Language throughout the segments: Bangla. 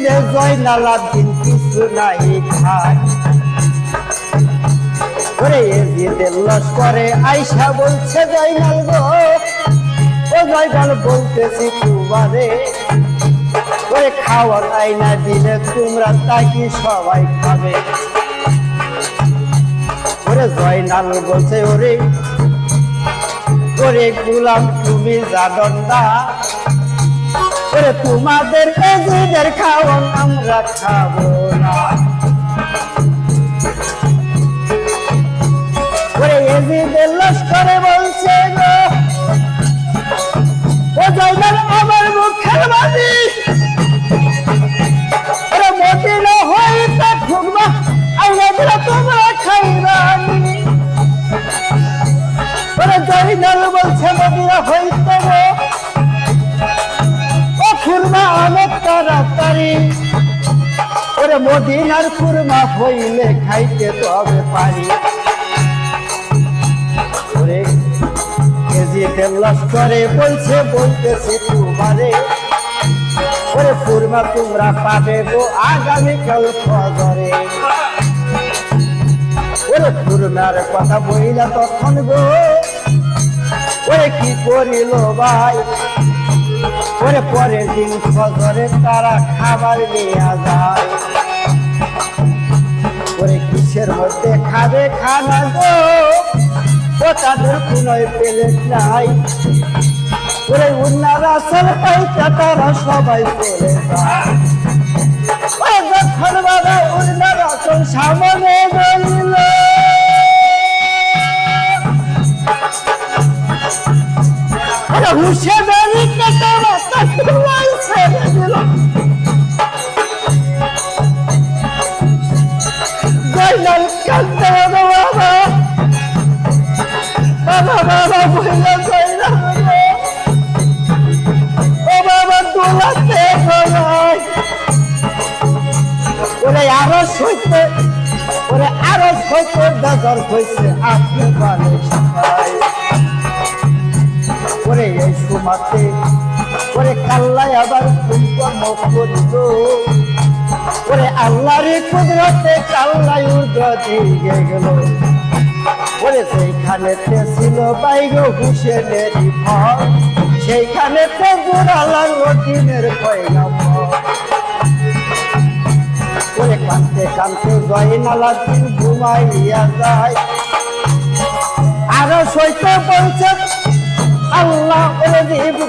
জয়নালা দিন কিছু নাই খায় ওরে এ দিয়ে লস করে, আইসা বলছে জয়নাল গো। ও জয়নাল বলতেছি তোমারে ওরে খাওয়ার আইনা দিলে তোমরা তাকি সবাই খাবে। ওরে জয়নাল বলছে, ওরে ওরে গুলাম তুমি জানো না ওরে তোমাদের এজিদের খাও আমরা খাব না। লস্করে বলছে গো তাড়াতাড়ি। ওরে মদিনার খুরমা হইলে খাইতে তবে পারি ওরে কেজি তেল্লাস করে বলছে, বলতেছি তোমারে। ওরে খুরমা, তোমরা পাবে গো আগামীকাল ফজরে। ওরে খুরমার কথা বইলা তখন গো। ওরে কি করিল ভাই? ওরে পরের দিন ফজরে তারা খাবার নিয়ে যায়। ওরে কিসের মধ্যে খাবে খানা গো? ও তাদের কোনোই প্লেট নাই। ওরে উন্নার আসল পাইতা তারা সবাই চলে যায়। যখন বাবা উন্নার আসল সামনে গেল হুশে দাঁড়ি কেটে মাথা খুলাই ছেড়ে দিল জয়নাল কান্দে বাবা। বাবা বাবা বইলা রে। ও বাবা, দোলাতে গলাই ওরে আরও সইতে আরও সইতে, দাদর হইছে আপনি ভালো ওরে এই সুমাতে ওরে কাল্লায় আবার কুম্পন্ন করিল। ওরে আল্লাহর কুদরতে কাল্লাই উর্ধ্ব দিয়ে গেল। ওরে সেইখানেতে ছিল বাইগ হুসেনের ফল সেইখানেতে জোড়ালার দিনের পয়লা ফল ওরে কানতে কানতে জয়নালা দিন ঘুমাইয়া যায়। আরও সইতে বলছে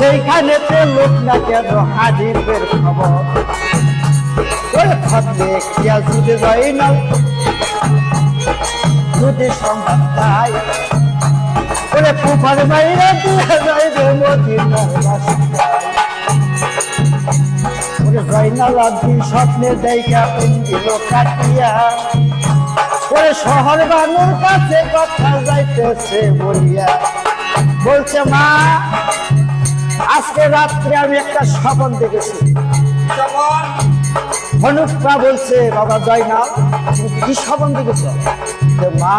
সেইখানেতে লোক না কেন হাজিরের খবর? খবরে কিয়া যদি যাই না। যদি ওরে পুফার বাইরে দিয়ে জয়নাল আব্দি স্বপ্নে কাটিয়া। ওরে শহর বানুর কাছে কথা যাইতেছে বলিয়া। বলছে, মা আজকে রাত্রে আমি একটা স্বপন দেখেছি। হনুকা বলছে বাবা জয়নাল তুমি কি স্বপন দেখেছ? যে মা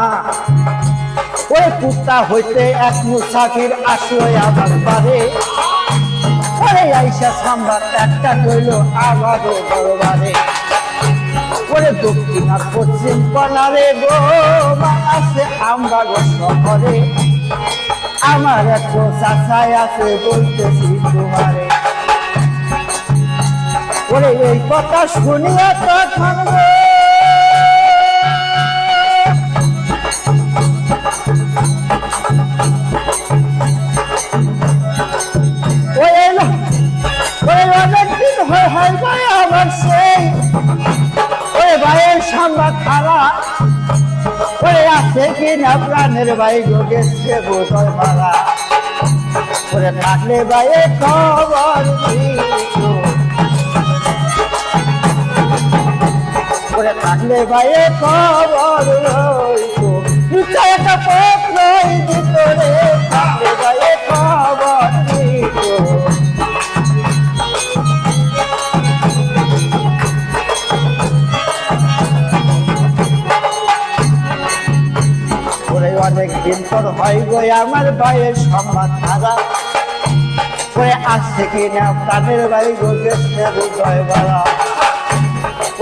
ওই কুত্তা হইতে এক মুসাফির আসলো আমার বাড়ি। ওরে আইসা সাম্বার একটা কইল আমারও দরবারে। করে দক্ষিণ আর পশ্চিম কনারে গো মা আছে আমরা গো শহরে আমার এত চাচাই আছে বলতেছি তোমারে। ওরে এই কথা শুনিয়া তখন আমার সেই? ওই ভাইয়ের সংবাদ খারাপ আছে কি না প্রাণের ভাই গেছে বোধয় মারা করে থাকলে ভাই খবর করে থাকলে ভাই খবর রইতো পর হয় গো আমার ভাইয়ের সম্মান হারা। ওরে আসছে কি না প্রাণের ভাই গো গেছে হৃদয় বাড়া।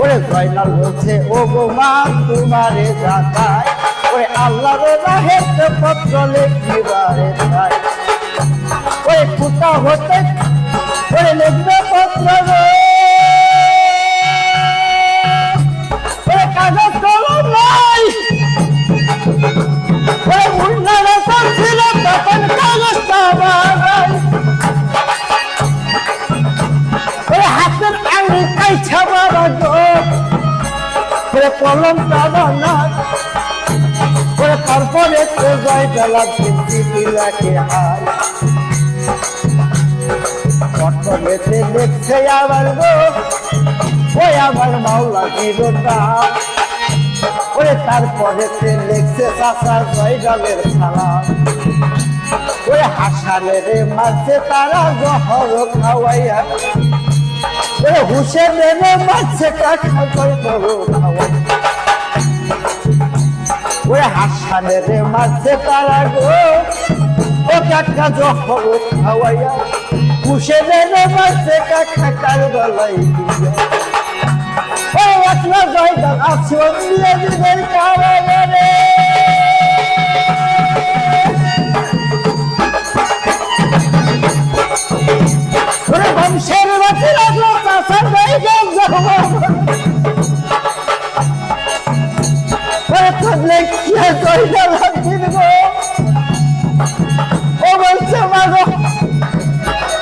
ওরে জয়নাল বলছে, ও গো মা, তোমারে যাতায় ওরে আল্লাহর রাহেতে পত্র লেখিবারে চাই। ওরে কুতা হতে, ওরে লিখবে পত্র ওরে কলম দাদা না। ওরে তারপরে তো জয় বিলাকে হাই কত বেতে দেখছে আবার গো ওই আমার মাওলা জিরোটা ওরে তারপরে সে লেখছে চাষা জয় ডালের খালা। ওরে হাসালে রে মাঝে তারা জহর খাওয়াইয়া। ওরে হুসেন রে মাঝে কাঠা কই বড় খাওয়াই। ওরে হাসালে রে মাঝে তারা গো। ও কাঠা জহর খাওয়াইয়া। হুসেন রে মাঝে কাঠা কার গলাই ও একলা জয় ডাল আছে দিয়ে দিবেন কারাগারে রে ওরে বংশের বাতি লাগল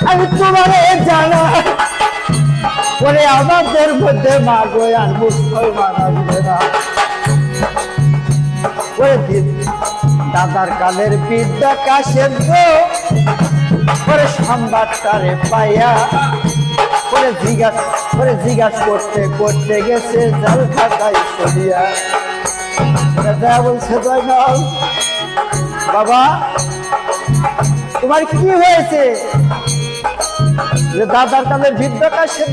আমি তোমার জানা ওরে আমাদের মধ্যে মাগো আর মুসলমান না দাদার কালের বিদ্যা কাশের গো ওরে সংবাদটারে পাইয়া ওরে জিজ্ঞাস, করে জিজ্ঞাস করতে করতে গেছে, জাল খাতায় চলিয়া দাদা বলছে জয়নাল বাবা, তোমার কি হয়েছে? যে দাদার কালে বিদ্যা কাশের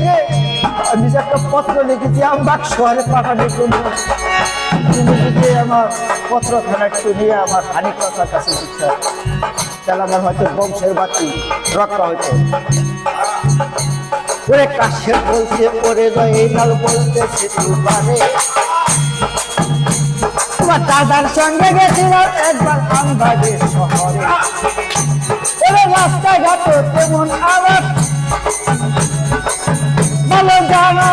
আমি যে একটা পত্র লিখেছি আমার আরে পাঠানোর জন্য। তুমি যদি আমার পত্রখানা একটু নিয়ে আমার খানিক কথার কাছে দিচ্ছে তাহলে আমার হয়তো বংশের বাতি রক্ষা হইতো। ওরে কাশের বলছে, ওরে বলতেছে দুবারে। তোমার দাদার সঙ্গে গেছিল, একবার আমবাগের শহরে। ওরে রাস্তাঘাট তেমন আবার ভালো জানা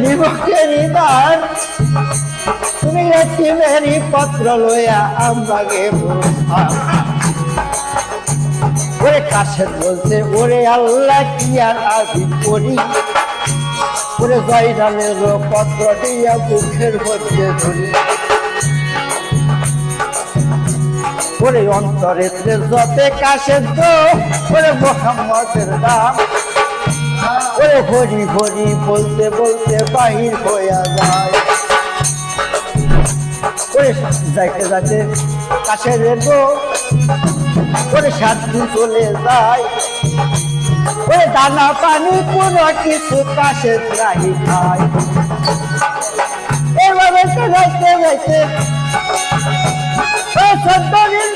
নিমকে নিদান তুমি এটিমেরই পত্র লইয়া বসা ওরে কাশের বলছে ওরে আল্লাহ কি আর আমি করি? ওরে জয়রালের পত্র দিয়া বুকের মধ্যে ধরি। ওরে অন্তরে যতে কাশের তো ওরে মোহাম্মদের ওরে হরি হরি বলতে বলতে বাহির হইয়া যায়। যাইতে যাইতে কাশের গো, ওরে সাত দিন চলে যায়। ওরে দানা পানি কোনো কিছু কাশে রাহি খায় এভাবে তো যাইতে যাইতে ও সন্তরীর